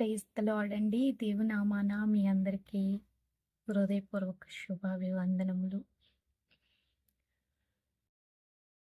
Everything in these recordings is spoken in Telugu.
ప్రైజ్ ఆడండి దేవునామాన మీ అందరికీ హృదయపూర్వక శుభాభివందనములు.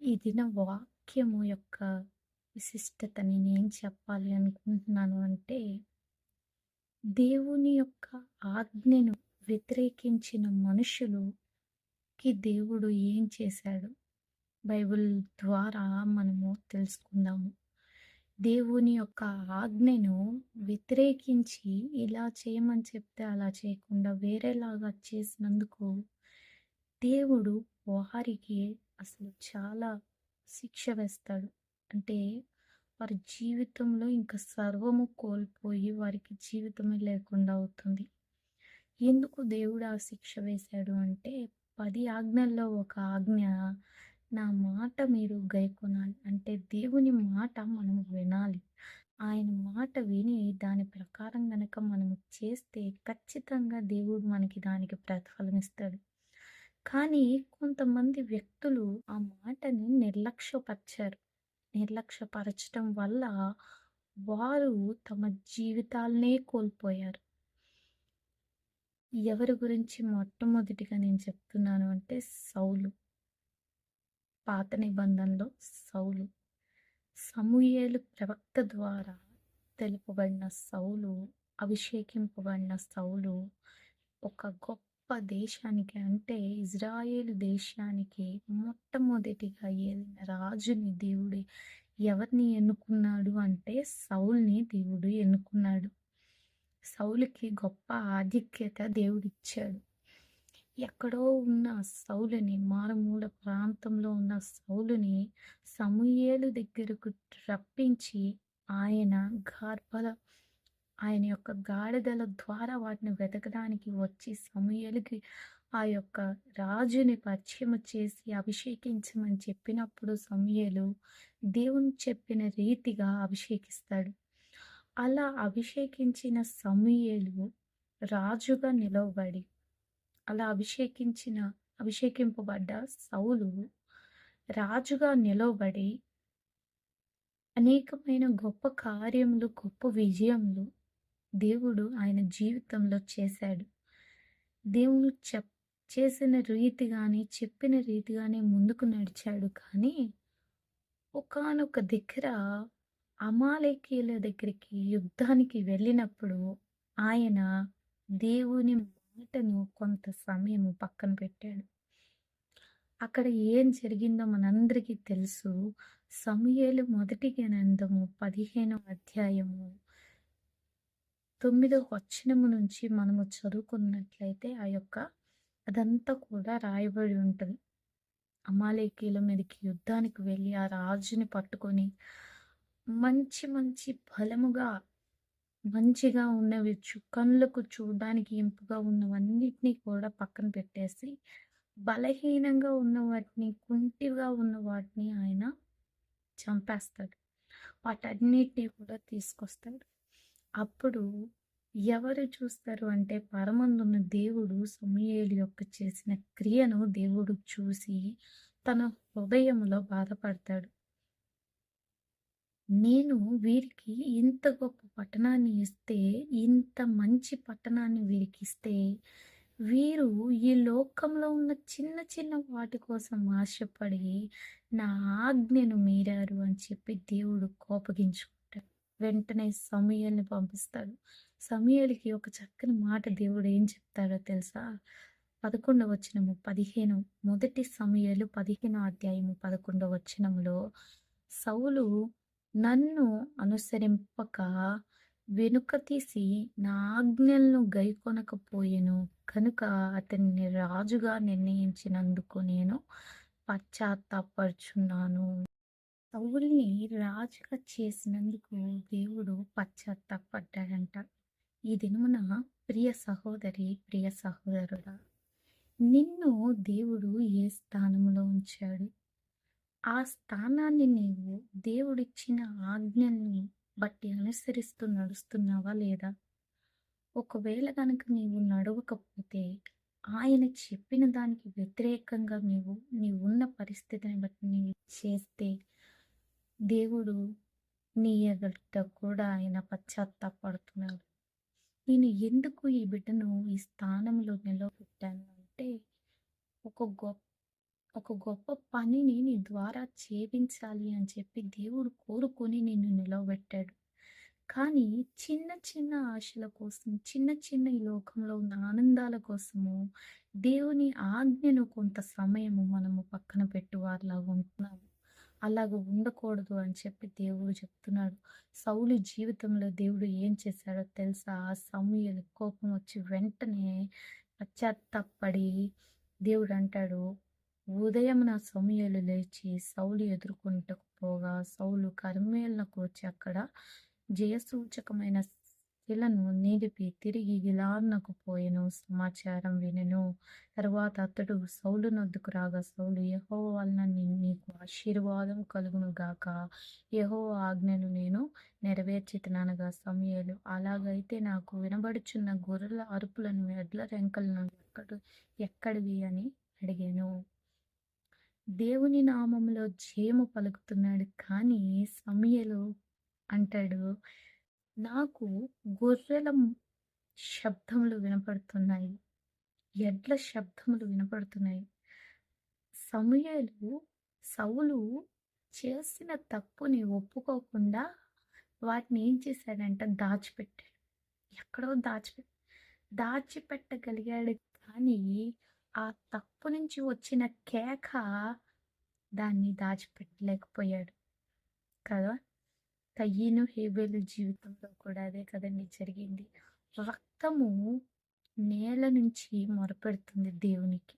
ఈ దిన వాక్యము యొక్క విశిష్టతని నేను చెప్పాలి అనుకుంటున్నాను అంటే దేవుని యొక్క ఆజ్ఞను వ్యతిరేకించిన మనుషులుకి దేవుడు ఏం చేశాడు? బైబిల్ ద్వారా మనము తెలుసుకుందాము. దేవుని యొక్క ఆజ్ఞను వ్యతిరేకించి ఇలా చేయమని చెప్తే అలా చేయకుండా వేరేలాగా చేసినందుకు దేవుడు వారికి అసలు చాలా శిక్ష వేస్తాడు. అంటే వారి జీవితంలో ఇంకా సర్వము కోల్పోయి వారికి జీవితమే లేకుండా అవుతుంది. ఎందుకు దేవుడు ఆ శిక్ష వేశాడు అంటే పది ఆజ్ఞల్లో ఒక ఆజ్ఞ నా మాట మీరు గైకొనాలి. అంటే దేవుని మాట మనం వినాలి. ఆయన మాట విని దాని ప్రకారం గనక మనం చేస్తే ఖచ్చితంగా దేవుడు మనకి దానికి ప్రతిఫలం ఇస్తాడు. కానీ కొంతమంది వ్యక్తులు ఆ మాటని నిర్లక్ష్యపరిచారు. నిర్లక్ష్యపరచడం వల్ల వారు తమ జీవితాలనే కోల్పోయారు. ఎవరి గురించి మొట్టమొదటిగా నేను చెప్తున్నాను అంటే సౌలు. పాత నిబంధనలో సౌలు సమూయేలు ప్రవక్త ద్వారా తెలుపబడిన సౌలు అభిషేకింపబడిన సౌలు ఒక గొప్ప దేశానికి అంటే ఇజ్రాయేల్ దేశానికి మొట్టమొదటిగా ఏలిన రాజుని దేవుడు. ఎవరిని ఎన్నుకున్నాడు అంటే సౌల్ని దేవుడు ఎన్నుకున్నాడు. సౌలుకి గొప్ప ఆధిక్యత దేవుడిచ్చాడు. ఎక్కడో ఉన్న సౌలుని మారుమూల ప్రాంతంలో ఉన్న సౌలుని సమూయేలు దగ్గరకు రప్పించి ఆయన గార్భల ఆయన యొక్క గాడిదల ద్వారా వాటిని వెతకడానికి వచ్చి సమూయేలుకి ఆ యొక్క రాజుని పరిచయం చేసి అభిషేకించమని చెప్పినప్పుడు సమూయేలు దేవుని చెప్పిన రీతిగా అభిషేకిస్తాడు. అలా అభిషేకించిన సమూయేలు రాజుగా నిలవబడి అలా అభిషేకించిన అభిషేకింపబడ్డ సౌలు రాజుగా నిలవబడి అనేకమైన గొప్ప కార్యములు గొప్ప విజయములు దేవుడు ఆయన జీవితంలో చేశాడు. దేవుడు చెప్ చేసిన రీతిగానే చెప్పిన రీతిగానే ముందుకు నడిచాడు. కానీ ఒకానొక దగ్గర అమాలేకీల దగ్గరికి యుద్ధానికి వెళ్ళినప్పుడు ఆయన దేవుని మాటను కొంత సమయం పక్కన పెట్టాడు. అక్కడ ఏం జరిగిందో మనందరికీ తెలుసు. సమయలు మొదటి గ్రంథము పదిహేనవ అధ్యాయము తొమ్మిదవ వచనము నుంచి మనము చదువుకున్నట్లయితే ఆ యొక్క అదంతా కూడా రాయబడి ఉంటుంది. అమాలేకీల మీదకి యుద్ధానికి వెళ్ళి ఆ రాజుని పట్టుకొని మంచి మంచి బలముగా మంచిగా ఉన్నవి చు కళ్ళకు చూడడానికి ఇంపుగా ఉన్నవన్నిటినీ కూడా పక్కన పెట్టేసి బలహీనంగా ఉన్న వాటిని కుంటిగా ఉన్న వాటిని ఆయన చంపేస్తాడు. వాటన్నిటినీ కూడా తీసుకొస్తాడు. అప్పుడు ఎవరు చూస్తారు అంటే పరమందున్న దేవుడు సమయేలు యొక్క చేసిన క్రియను దేవుడు చూసి తన హృదయంలో బాధపడతాడు. నేను వీరికి ఇంత గొప్ప పట్టణాన్ని ఇస్తే ఇంత మంచి పట్టణాన్ని వీరికి ఇస్తే వీరు ఈ లోకంలో ఉన్న చిన్న చిన్న వాటి కోసం ఆశపడి నా ఆజ్ఞను మీరారు అని చెప్పి దేవుడు కోపగించుకుంటాడు. వెంటనే సమయాల్ని పంపిస్తాడు. సమయాలకి ఒక చక్కని మాట దేవుడు ఏం చెప్తాడో తెలుసా? పదకొండవ వచనము పదిహేను మొదటి సమయాలు పదిహేను అధ్యాయము పదకొండవ వచనంలో సౌలు నన్ను అనుసరింపక వెనుక తీసి నా ఆజ్ఞలను గైకొనకపోయెను. కనుక అతన్ని రాజుగా నిర్ణయించినందుకు నేను పశ్చాత్తాపడుచున్నాను. సౌల్ని రాజుగా చేసినందుకు దేవుడు పశ్చాత్తాపడ్డాడంట. ఈ దినమున ప్రియ సహోదరి ప్రియ సహోదరుడా నిన్ను దేవుడు ఏ స్థానంలో ఉంచాడు? ఆ స్థానాన్ని నీవు దేవుడిచ్చిన ఆజ్ఞల్ని బట్టి అనుసరిస్తూ నడుస్తున్నావా లేదా ఒకవేళ కనుక నీవు నడవకపోతే ఆయన చెప్పిన దానికి వ్యతిరేకంగా నీవు నీవు ఉన్న పరిస్థితిని బట్టి నీవు చేస్తే దేవుడు నీ ఎదుట కూడా ఆయన పశ్చాత్తాపడుతున్నాడు. నేను ఎందుకు ఈ బిడ్డను ఈ స్థానంలో నిలబెట్టాను అంటే, ఒక గొప్ప ఒక గొప్ప పనిని నీ ద్వారా చేపించాలి అని చెప్పి దేవుడు కోరుకొని నిన్ను నిలవబెట్టాడు. కానీ చిన్న చిన్న ఆశల కోసం, చిన్న చిన్న ఈ లోకంలో ఉన్న ఆనందాల కోసము దేవుని ఆజ్ఞను కొంత సమయము మనము పక్కన పెట్టువారిలాగా ఉంటున్నాము. అలాగ ఉండకూడదు అని చెప్పి దేవుడు చెప్తున్నాడు. సౌలు జీవితంలో దేవుడు ఏం చేశాడో తెలుసా? సమూయేలు కోపం వచ్చి వెంటనే పశ్చాత్తాపపడి దేవుడు అంటాడు, ఉదయమున సమయలు లేచి సౌలు ఎదుర్కొంటకు పోగా సౌలు కర్మేళ్ళకు వచ్చి అక్కడ జయసూచకమైన శిలను నిలిపి తిరిగి గిలాదునకు పోయెను. సమాచారం వినెను. తర్వాత అతడు సౌలునొద్దకు రాగా సౌలు యహో వలన నీకు ఆశీర్వాదం కలుగును గాక. యహో ఆజ్ఞను నేను నెరవేర్చితిననగా సమయాలు అలాగైతే నాకు వినబడుచున్న గొర్రెల అరుపులను ఎడ్ల రెంకలను ఎక్కడ ఎక్కడివి అని అడిగాను. దేవుని నామములో జయము పలుకుతున్నాడు కానీ సమయలు అంటాడు నాకు గొర్రెల శబ్దములు వినపడుతున్నాయి. ఎడ్ల శబ్దములు వినపడుతున్నాయి. సమయలు సౌలు చేసిన తప్పుని ఒప్పుకోకుండా వాటిని ఏం చేశాడంటే దాచిపెట్టాడు. ఎక్కడో దాచిపె దాచిపెట్టగలిగాడు కానీ ఆ తప్పు నుంచి వచ్చిన కేక దాన్ని దాచిపెట్టలేకపోయాడు. కదా! కయ్యను హేబేలు జీవితంలో కూడా అదే కదండీ జరిగింది. రక్తము నేల నుంచి మొరపెడుతుంది దేవునికి.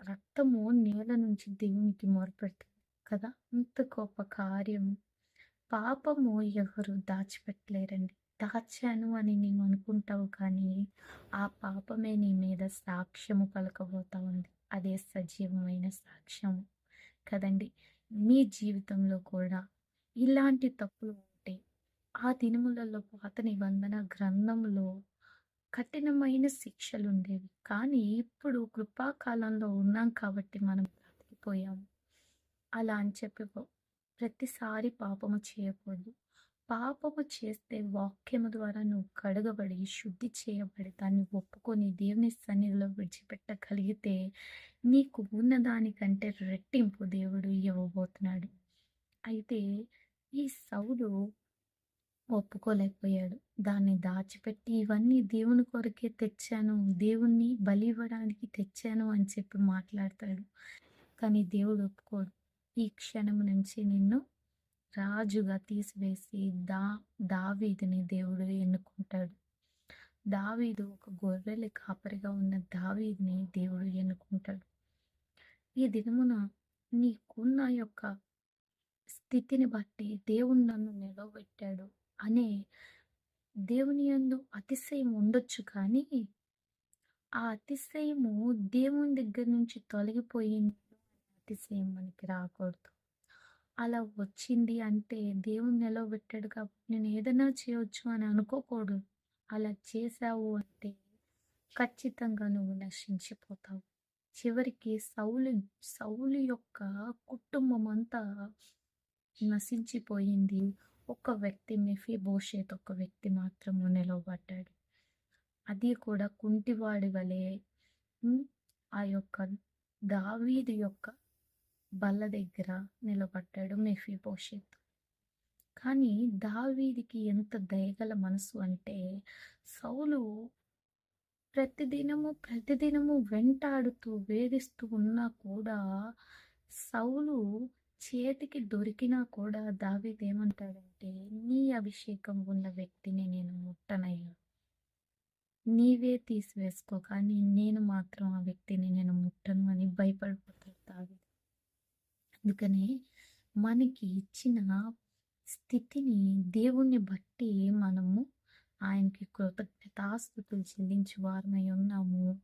రక్తము నేల నుంచి దేవునికి మొరపెడుతుంది కదా! అంత గొప్ప కార్యం. పాపము ఎవరు దాచిపెట్టలేరండి. దాచాను అని నీవు అనుకుంటావు కానీ, ఆ పాపమే నీ మీద సాక్ష్యము పలకబోతా ఉంది. అదే సజీవమైన సాక్ష్యము. కదండీ! మీ జీవితంలో కూడా ఇలాంటి తప్పులు ఉంటే, ఆ దినములలో పాత నిబంధన గ్రంథంలో కఠినమైన శిక్షలు ఉండేవి కానీ ఇప్పుడు కృపాకాలంలో ఉన్నాం కాబట్టి మనం బ్రతికిపోయాము. అలా అని చెప్పి ప్రతిసారి పాపము చేయకూడదు. పాపము చేస్తే వాక్యము ద్వారా నువ్వు కడగబడి, శుద్ధి చేయబడి, దాన్ని ఒప్పుకొని దేవుని సన్నిధిలో విడిచిపెట్టగలిగితే, నీకు ఉన్నదానికంటే రెట్టింపు దేవుడు ఇవ్వబోతున్నాడు. అయితే ఈ సౌలు ఒప్పుకోలేకపోయాడు. దాన్ని దాచిపెట్టి ఇవన్నీ దేవుని కొరకే తెచ్చాను. దేవుణ్ణి బలి ఇవ్వడానికి తెచ్చాను అని చెప్పి మాట్లాడతాడు. కానీ దేవుడు ఒప్పుకోడు. ఈ క్షణం నుంచి నిన్ను రాజుగా తీసివేసి దా దావీదిని దేవుడు ఎన్నుకుంటాడు. దావీదు ఒక గొర్రెల కాపరిగా ఉన్న దావీదిని దేవుడు ఎన్నుకుంటాడు. ఈ దినమున నీకున్న యొక్క స్థితిని బట్టి దేవుడు నన్ను నిలవబెట్టాడు అనే దేవుని యందు అతిశయం ఉండొచ్చు కానీ, ఆ అతిశయము దేవుని దగ్గర నుంచి తొలగిపోయింది అతిశయం మనకి రాకూడదు. అలా వచ్చింది అంటే దేవుడు నిలవబెట్టాడు కాబట్టి నేను ఏదైనా చేయొచ్చు అని అనుకోకూడదు. అలా చేశావు అంటే ఖచ్చితంగా నువ్వు నశించిపోతావు. చివరికి సౌలు సౌలు యొక్క కుటుంబం అంతా నశించిపోయింది. ఒక వ్యక్తి మెఫీబోషెత్ ఒక వ్యక్తి మాత్రము నిలవబడ్డాడు. అది కూడా కుంటివాడి వలె ఆ యొక్క దావీది యొక్క బల్ల దగ్గర నిలబడ్డాడు మెఫీబోషెత్. కానీ దావీదికి ఎంత దయగల మనసు అంటే సౌలు ప్రతిదినము, ప్రతిదినము వెంటాడుతూ, వేధిస్తూ ఉన్నా కూడా సౌలు చేతికి దొరికినా కూడా దావీద్ ఏమంటాడంటే, నీ అభిషేకం ఉన్న వ్యక్తిని నేను ముట్టనయ్యా. నీవే తీసివేసుకో కానీ నేను మాత్రం ఆ వ్యక్తిని నేను ముట్టను అని భయపడిపోతాడు దావీద్ అందుకనే మనకి ఇచ్చిన స్థితిని దేవుణ్ణి బట్టి మనము ఆయనకి కృతజ్ఞతాస్థుతులు చెల్లించి వారమై ఉన్నాము.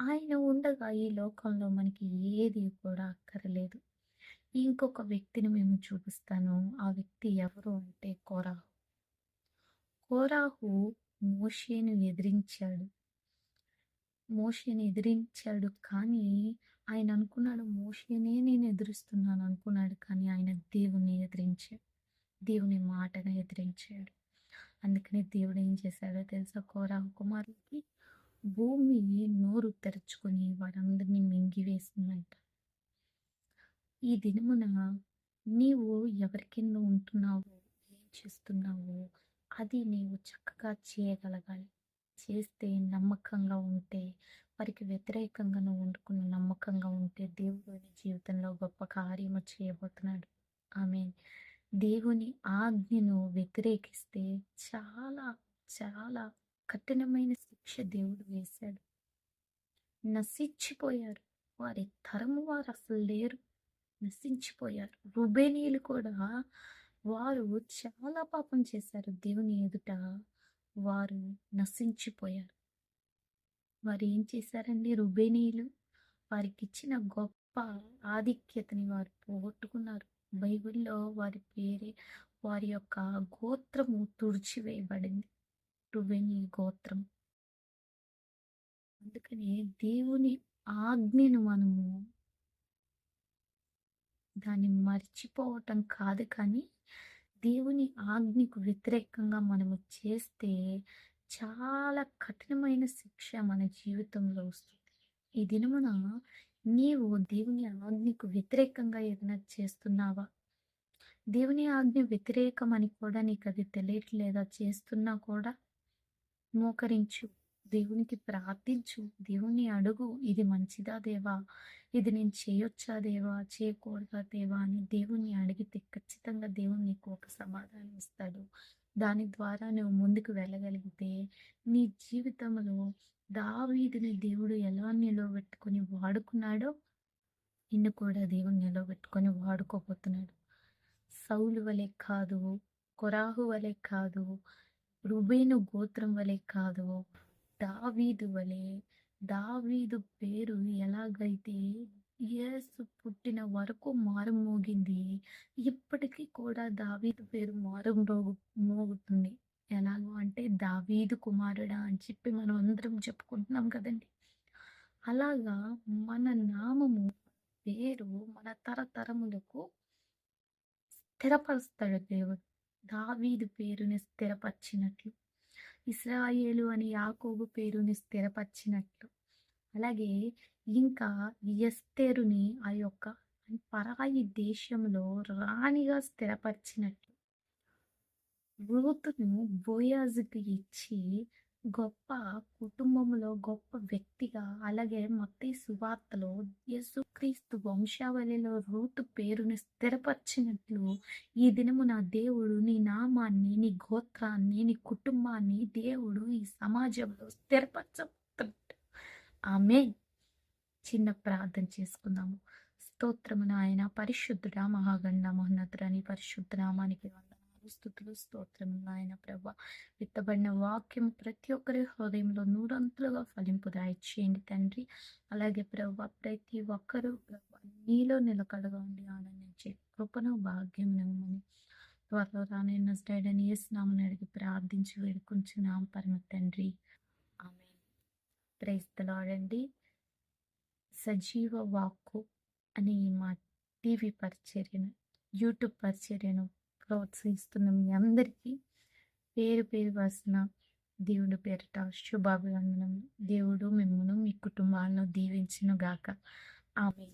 ఆయన ఉండగా ఈ లోకంలో మనకి ఏది కూడా అక్కరలేదు. ఇంకొక వ్యక్తిని మేము చూపిస్తాను. ఆ వ్యక్తి ఎవరు అంటే కోరాహు. కోరాహు మోషేను ఎదిరించాడు. మోషేను ఎదిరించాడు కానీ ఆయన అనుకున్నాడు మోషనే నేను ఎదురిస్తున్నాను అనుకున్నాడు. కానీ ఆయన దేవుని ఎదిరించాడు దేవుని మాటను ఎదిరించాడు. అందుకనే దేవుడు ఏం చేశాడో తెలుసా? కోరాహు కుమారుడికి భూమి నోరు తెరుచుకొని వారందరినీ మింగివేసిందంట ఈ దినమున నీవు ఎవరి కింద ఉంటున్నావు? ఏం చేస్తున్నావు? అది నీవు చక్కగా చేయగలగాలి. చేస్తే నమ్మకంగా ఉంటే వారికి వ్యతిరేకంగా నువ్వు వండుకున్న నమ్మకంగా ఉంటే దేవుడు నీ జీవితంలో గొప్ప కార్యము చేయబోతున్నాడు. ఆమె దేవుని ఆజ్ఞను వ్యతిరేకిస్తే చాలా చాలా కఠినమైన శిక్ష దేవుడు వేశాడు. నశించిపోయారు. వారి తరము వారు అసలు లేరు. నశించిపోయారు. రుబేనీలు కూడా వారు చాలా పాపం చేశారు. దేవుని ఎదుట వారు నశించిపోయారు. వారు ఏం చేశారండి? రుబేనీయులు వారికి ఇచ్చిన గొప్ప ఆధిక్యతని వారు పోగొట్టుకున్నారు. బైబిల్లో వారి పేరే వారి యొక్క గోత్రము తుడిచివేయబడింది. రుబేనీ గోత్రం. అందుకని దేవుని ఆజ్ఞను మనము దాన్ని మర్చిపోవటం కాదు కానీ దేవుని ఆజ్ఞకు వ్యతిరేకంగా మనము చేస్తే చాలా కఠినమైన శిక్ష మన జీవితంలో వస్తుంది. ఈ దినమున నీవు దేవుని ఆజ్ఞకు వ్యతిరేకంగా ఏదైనా చేస్తున్నావా? దేవుని ఆజ్ఞ వ్యతిరేకం అని కూడా నీకు అది తెలియట్లేదా? చేస్తున్నా కూడా? మోకరించు. దేవునికి ప్రార్థించు. దేవుణ్ణి అడుగు. ఇది మంచిదా దేవా? ఇది నేను చేయొచ్చా దేవా? చేయకూడదా దేవా? అని దేవుణ్ణి అడిగితే ఖచ్చితంగా దేవుడు నీకు ఒక సమాధానం ఇస్తాడు. దాని ద్వారా నువ్వు ముందుకు వెళ్ళగలిగితే నీ జీవితంలో దావీదుని దేవుడు ఎలా నిలబెట్టుకొని వాడుకున్నాడో నిన్ను కూడా దేవుడు నిలబెట్టుకొని వాడుకోబోతున్నాడు. సౌలు వలె కాదు కొరాహు వలె కాదు రుబేను గోత్రం వలె కాదు దావీదు వలె దావీదు పేరు ఎలాగైతే యేసు పుట్టిన వరకు మారుమోగింది ఇప్పటికీ కూడా దావీదు పేరు మారు మోగుతుంది. ఎలాగో అంటే దావీదు కుమారుడా అని చెప్పి మనం అందరం చెప్పుకుంటున్నాం కదండి. అలాగా మన నామము పేరు మన తరతరములకు స్థిరపరుస్తాడు దేవుడు. దావీదు పేరుని స్థిరపరిచినట్లు. ఇస్రాయేలు అని యాకోబు పేరుని స్థిరపరిచినట్లు. అలాగే ఇంకా ఎస్తేరుని ఆ యొక్క పరాయి దేశంలో రాణిగా స్థిరపరిచినట్లు. రూతును బోయాజుకి ఇచ్చి గొప్ప కుటుంబంలో గొప్ప వ్యక్తిగా అలాగే మత్తయి సువార్తలో యేసుక్రీస్తు వంశావళిలో రూతు పేరుని స్థిరపరిచినట్లు ఈ దినము నా దేవుడు నీ నామాన్ని నీ గోత్రాన్ని నీ కుటుంబాన్ని దేవుడు ఈ సమాజంలో స్థిరపరచబోతున్నాడు. ఆమె చిన్న ప్రార్థన చేసుకుందాము. స్తోత్రము నాయన పరిశుద్ధుడా మహాగండ మహోన్నతుడని పరిశుద్ధ నామానికి స్థుతులు స్తోత్రము నాయన ప్రభ. విత్తబడిన వాక్యం ప్రతి ఒక్కరి హృదయంలో నూరంతులుగా ఫలింపు దాయిచేయండి తండ్రి. అలాగే ప్రభ ప్రతి ఒక్కరూ ప్రభ నీలో నిలకడగా ఉండి ఆనందించే కృపను భాగ్యం నమ్మని త్వరలో రానైన స్టైడని వేసినామని అడిగి ప్రార్థించి వేడుకుంటున్నాం పరమ తండ్రి. ఆమె ప్రైస్తలాడండి సజీవ వాక్కు అనే మా టీవీ పరిచర్యను యూట్యూబ్ పరిచర్యను ప్రోత్సహిస్తున్న మీ అందరికీ పేరు పేరు వస్తున్న దేవుడి పేరిట శుభాభివందనం దేవుడు మిమ్మల్ని మీ కుటుంబాలను దీవించిన గాక ఆమె